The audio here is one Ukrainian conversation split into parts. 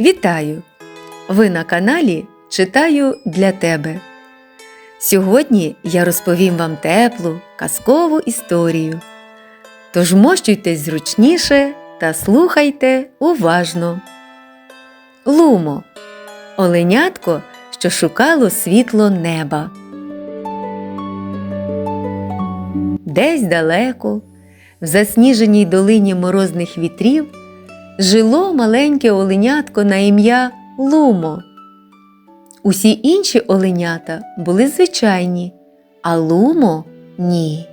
Вітаю! Ви на каналі Читаю для тебе. Сьогодні я розповім вам теплу, казкову історію. Тож мощуйтесь зручніше та слухайте уважно. Лумо Оленятко, що шукало світло неба. Десь далеко, в засніженій долині морозних вітрів, жило маленьке оленятко на ім'я Лумо. Усі інші оленята були звичайні, а Лумо ні.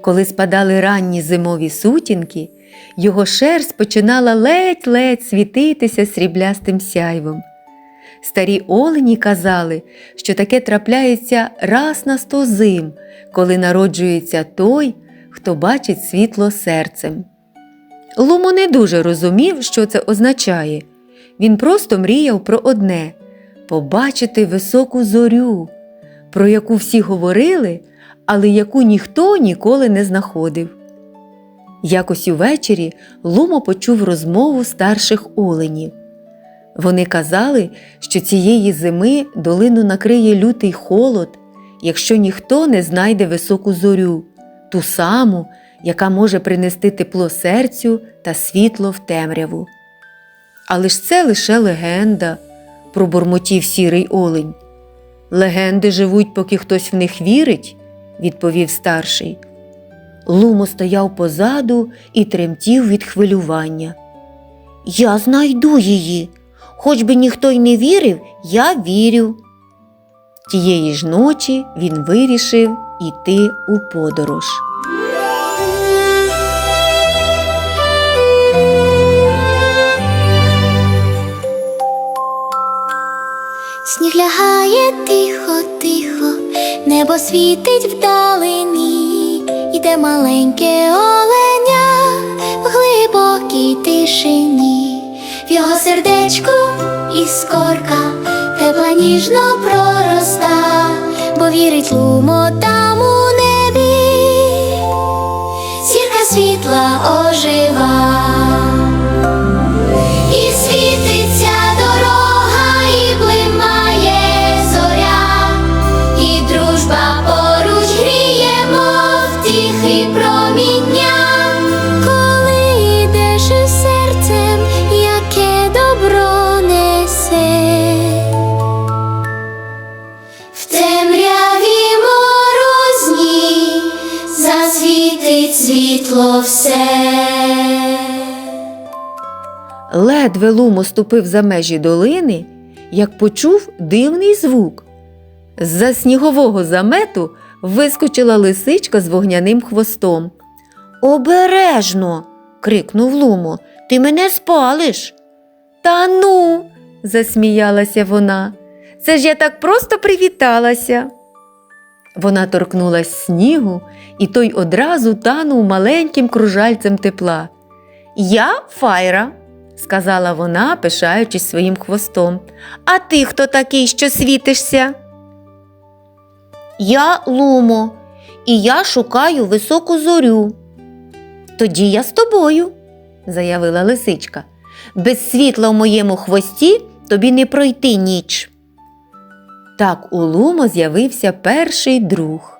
Коли спадали ранні зимові сутінки, його шерсть починала ледь-ледь світитися сріблястим сяйвом. Старі олені казали, що таке трапляється раз на сто зим, коли народжується той, хто бачить світло серцем. Лумо не дуже розумів, що це означає. Він просто мріяв про одне побачити високу зорю, про яку всі говорили, але яку ніхто ніколи не знаходив. Якось увечері Лумо почув розмову старших оленів. Вони казали, що цієї зими долину накриє лютий холод, якщо ніхто не знайде високу зорю, ту саму, яка може принести тепло серцю та світло в темряву. Але ж це лише легенда, пробурмотів сірий олень. Легенди живуть, поки хтось в них вірить, відповів старший. Лумо стояв позаду і тремтів від хвилювання. Я знайду її. Хоч би ніхто й не вірив, я вірю. Тієї ж ночі він вирішив іти у подорож. Сніг лягає тихо, тихо, небо світить вдалині, іде маленьке оленя в глибокій тишині, в його сердечку іскорка тепла ніжно пророста, бо вірить лумо там у небі, зірка світла ожива. Ледве Лумо ступив за межі долини, як почув дивний звук. З-за снігового замету вискочила лисичка з вогняним хвостом. Обережно. крикнув Лумо. Ти мене спалиш. Та ну, засміялася вона. Це ж я так просто привіталася. Вона торкнулась снігу, і той одразу танув маленьким кружальцем тепла. Я файра, сказала вона, пишаючись своїм хвостом. А ти хто такий, що світишся? Я Лумо, і я шукаю високу зорю. Тоді я з тобою, заявила лисичка. Без світла в моєму хвості тобі не пройти ніч. Так у Лумо з'явився перший друг.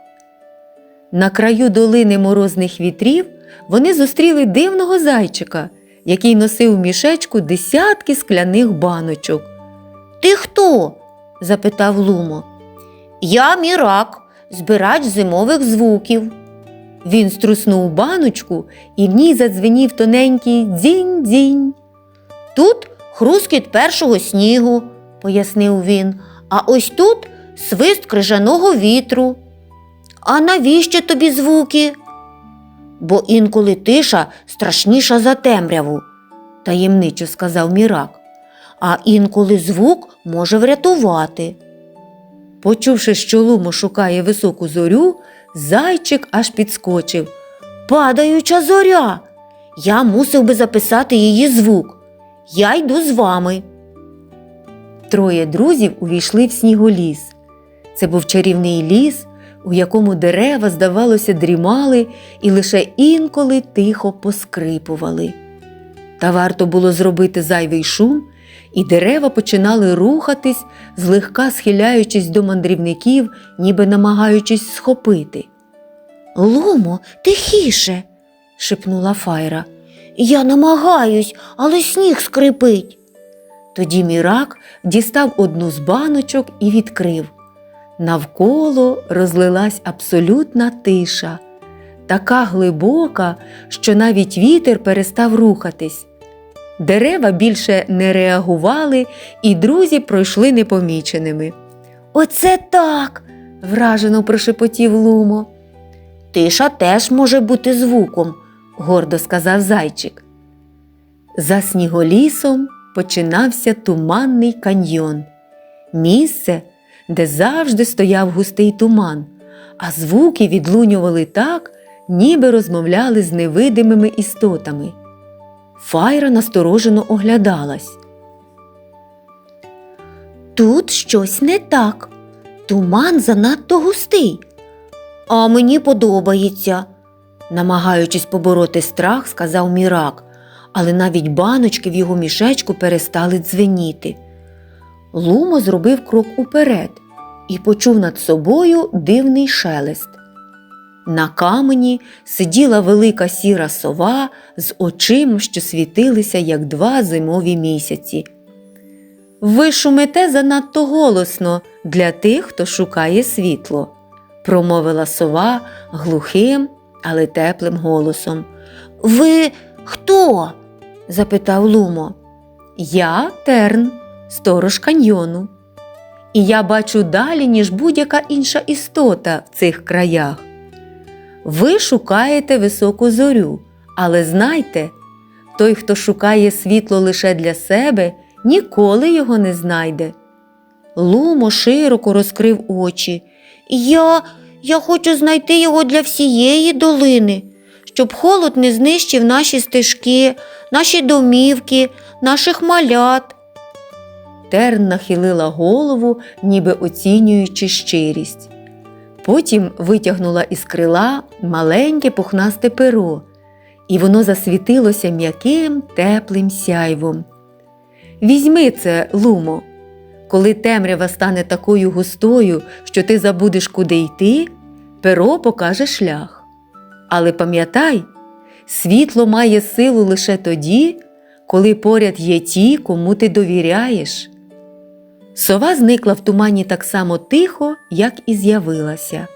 На краю долини морозних вітрів вони зустріли дивного зайчика, який носив в мішечку десятки скляних баночок. Ти хто? запитав Лумо. Я мірак, збирач зимових звуків. Він струснув баночку, і в ній задзвенів тоненький дзінь-дзінь. Тут хрускіт першого снігу, пояснив він, а ось тут свист крижаного вітру. А навіщо тобі звуки? Бо інколи тиша страшніша за темряву, таємничо сказав мірак. а інколи звук може врятувати. Почувши, що Лумо шукає високу зорю, зайчик аж підскочив. Падаюча зоря. Я мусив би записати її звук. Я йду з вами. Троє друзів увійшли в сніголіс. Це був чарівний ліс, у якому дерева, здавалося, дрімали і лише інколи тихо поскрипували. Та варто було зробити зайвий шум, і дерева починали рухатись, злегка схиляючись до мандрівників, ніби намагаючись схопити. Лумо, тихіше, шепнула Файра. Я намагаюсь, але сніг скрипить. Тоді мірак дістав одну з баночок і відкрив. Навколо розлилась абсолютна тиша, така глибока, що навіть вітер перестав рухатись. Дерева більше не реагували, і друзі пройшли непоміченими. Оце так. Вражено прошепотів Лумо, Тиша теж може бути звуком. гордо сказав зайчик. За сніголісом починався туманний каньйон, місце, де завжди стояв густий туман, а звуки відлунювали так, ніби розмовляли з невидимими істотами. Файра насторожено оглядалась. Тут щось не так. Туман занадто густий. А мені подобається, Намагаючись побороти страх, сказав мірак, але навіть баночки в його мішечку перестали дзвеніти. Лумо зробив крок уперед і почув над собою дивний шелест. На камені сиділа велика сіра сова з очима, що світилися, як два зимові місяці. Ви шумите занадто голосно для тих, хто шукає світло, промовила сова глухим, але теплим голосом. Ви хто? запитав Лумо. Я терн, сторож каньйону. І я бачу далі, ніж будь-яка інша істота в цих краях. Ви шукаєте високу зорю, але знайте, той, хто шукає світло лише для себе, ніколи його не знайде. Лумо широко розкрив очі. Я, я хочу знайти його для всієї долини, щоб холод не знищив наші стежки, наші домівки, наших малят. Терн нахилила голову, ніби оцінюючи щирість. Потім витягнула із крила маленьке пухнасте перо, і воно засвітилося м'яким теплим сяйвом. Візьми це, Лумо. Коли темрява стане такою густою, що ти забудеш, куди йти, перо покаже шлях. Але пам'ятай, світло має силу лише тоді, коли поряд є ті, кому ти довіряєш. Сова зникла в тумані так само тихо, як і з'явилася.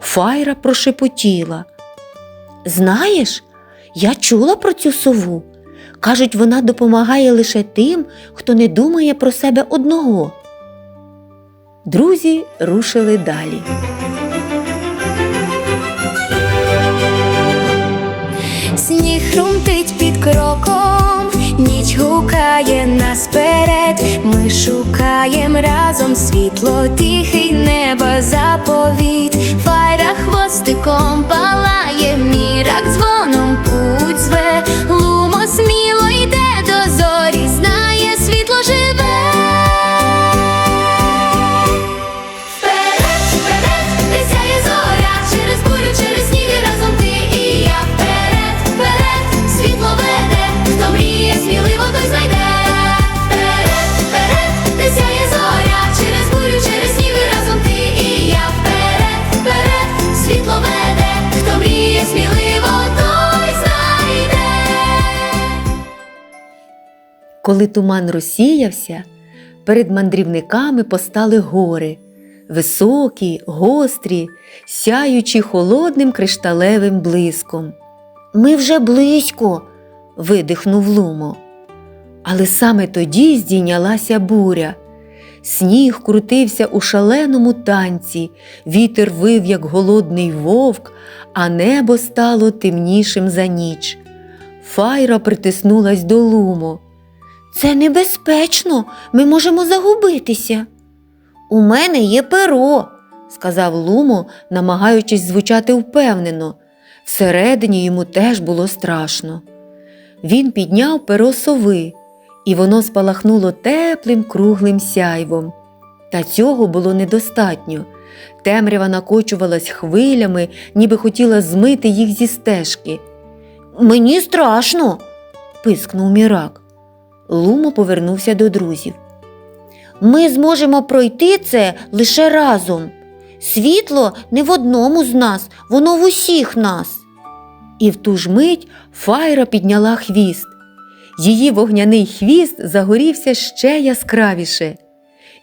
Файра прошепотіла. Знаєш, я чула про цю сову. Кажуть, вона допомагає лише тим, хто не думає про себе одного. Друзі рушили далі. Сніг хрумтить під кроком, ніч гукає нас вперед. Ми шукаєм разом світло, тихий неба заповіт. Файра хвостиком палає, мірак дзвоном путь зве. Коли туман розсіявся, перед мандрівниками постали гори, високі, гострі, сяючі холодним кришталевим блиском. Ми вже близько. видихнув Лумо. Але саме тоді здійнялася буря. Сніг крутився у шаленому танці, вітер вив, як голодний вовк, а небо стало темнішим за ніч. Файра притиснулась до Лумо. Це небезпечно, ми можемо загубитися. У мене є перо. сказав Лумо, намагаючись звучати впевнено. Всередині йому теж було страшно. Він підняв перо сови, і воно спалахнуло теплим круглим сяйвом. Та цього було недостатньо. Темрява накочувалась хвилями, ніби хотіла змити їх зі стежки. Мені страшно. пискнув мірак. Лумо повернувся до друзів. Ми зможемо пройти це лише разом. Світло не в одному з нас, воно в усіх нас. І в ту ж мить Файра підняла хвіст. Її вогняний хвіст загорівся ще яскравіше.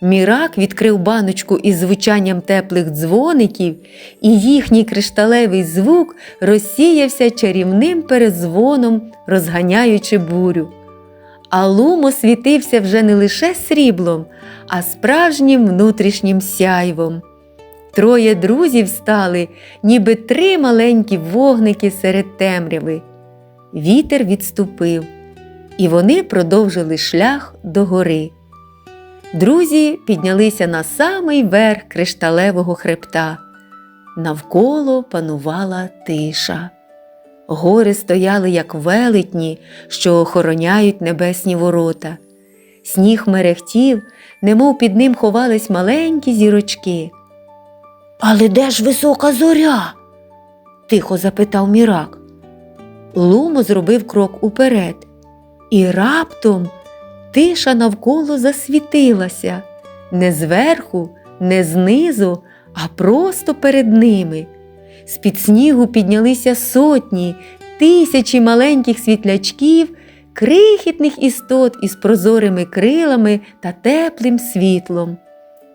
Мірак відкрив баночку із звучанням теплих дзвоників, і їхній кришталевий звук розсіявся чарівним перезвоном, розганяючи бурю. А лумо світився вже не лише сріблом, а справжнім внутрішнім сяйвом. Троє друзів стали, ніби три маленькі вогники серед темряви. Вітер відступив, і вони продовжили шлях до гори. Друзі піднялися на самий верх кришталевого хребта. Навколо панувала тиша. Гори стояли як велетні, що охороняють небесні ворота. Сніг мерехтів, немов під ним ховались маленькі зірочки. Але де ж висока зоря? тихо запитав мірак. Лумо зробив крок уперед, і раптом тиша навколо засвітилася не зверху, не знизу, а просто перед ними. З-під снігу піднялися сотні, тисячі маленьких світлячків, крихітних істот із прозорими крилами та теплим світлом.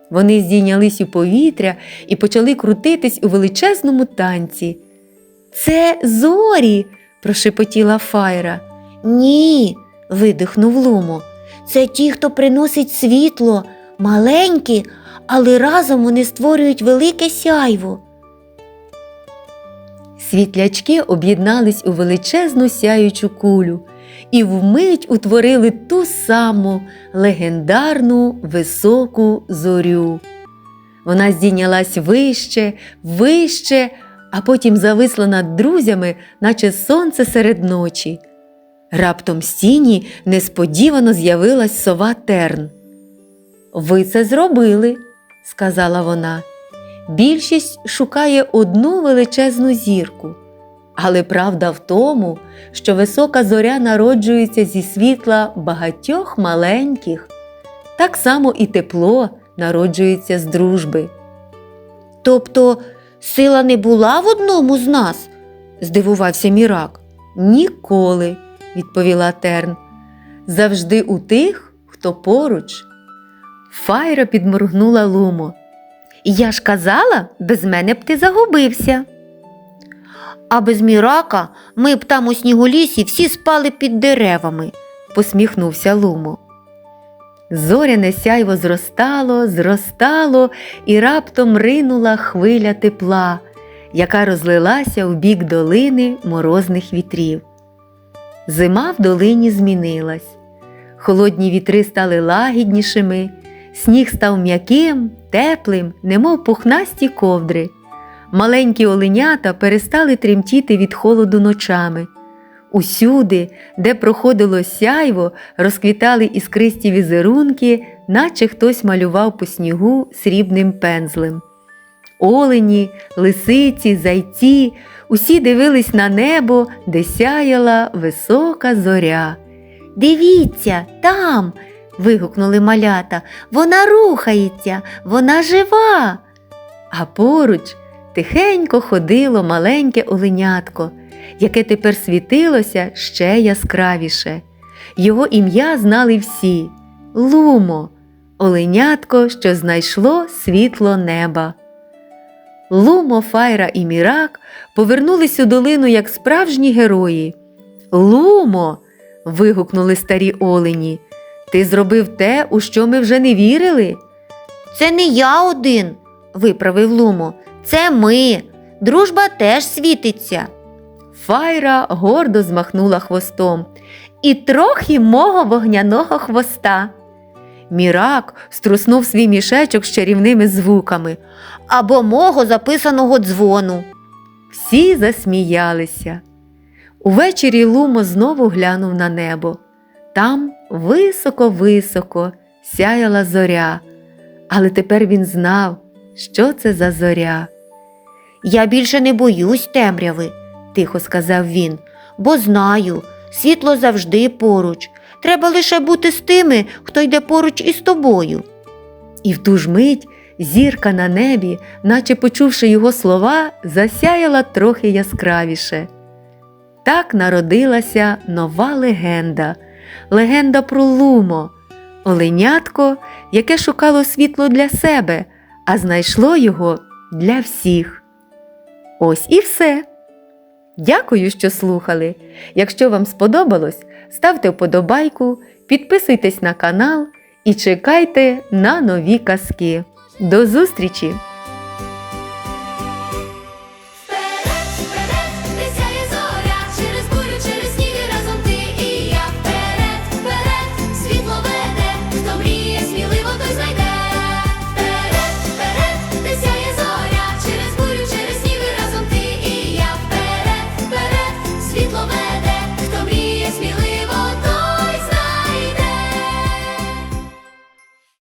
Вони здійнялись у повітря і почали крутитись у величезному танці. Це зорі, прошепотіла Файра. Ні, видихнув Лумо. Це ті, хто приносить світло, маленькі, але разом вони створюють велике сяйво. Світлячки об'єднались у величезну сяючу кулю і вмить утворили ту саму легендарну високу зорю. Вона здійнялась вище, вище, а потім зависла над друзями, наче сонце серед ночі. Раптом з тіні несподівано з'явилась сова Терн. Ви це зробили, сказала вона. Більшість шукає одну величезну зірку. Але правда в тому, що висока зоря народжується зі світла багатьох маленьких, так само і тепло народжується з дружби. Тобто сила не була в одному з нас? здивувався мірак. Ніколи, відповіла Терн. Завжди у тих, хто поруч. Файра підморгнула лумо. Я ж казала, без мене б ти загубився. А без мірака ми б там у сніголісі всі спали під деревами, посміхнувся Лумо. Зоряне сяйво зростало, зростало і раптом ринула хвиля тепла, яка розлилася в бік долини морозних вітрів. Зима в долині змінилась. Холодні вітри стали лагіднішими, сніг став м'яким, теплим, немов пухнасті ковдри. Маленькі оленята перестали тремтіти від холоду ночами. Усюди, де проходило сяйво, розквітали іскристі візерунки, наче хтось малював по снігу срібним пензлем. Олені, лисиці, зайці усі дивились на небо, де сяяла висока зоря. Дивіться, там. Вигукнули малята. Вона рухається, вона жива. А поруч тихенько ходило маленьке оленятко, яке тепер світилося ще яскравіше. Його ім'я знали всі Лумо, оленятко, що знайшло світло неба. Лумо, Файра і Мірак повернулись у долину як справжні герої. Лумо. вигукнули старі олені. Ти зробив те, у що ми вже не вірили. Це не я один, виправив Лумо. Це ми. Дружба теж світиться. Файра гордо змахнула хвостом. І трохи мого вогняного хвоста. Мірак струснув свій мішечок з чарівними звуками або мого записаного дзвону. Всі засміялися. Увечері Лумо знову глянув на небо. Там високо-високо сяяла зоря, але тепер він знав, що це за зоря. Я більше не боюсь темряви, тихо сказав він, бо знаю, світло завжди поруч. Треба лише бути з тими, хто йде поруч із тобою. І в ту ж мить зірка на небі, наче почувши його слова, засяяла трохи яскравіше. Так народилася нова легенда легенда про Лумо, оленятко, яке шукало світло для себе, а знайшло його для всіх. Ось і все. Дякую, що слухали. Якщо вам сподобалось, ставте вподобайку, підписуйтесь на канал і чекайте на нові казки. До зустрічі!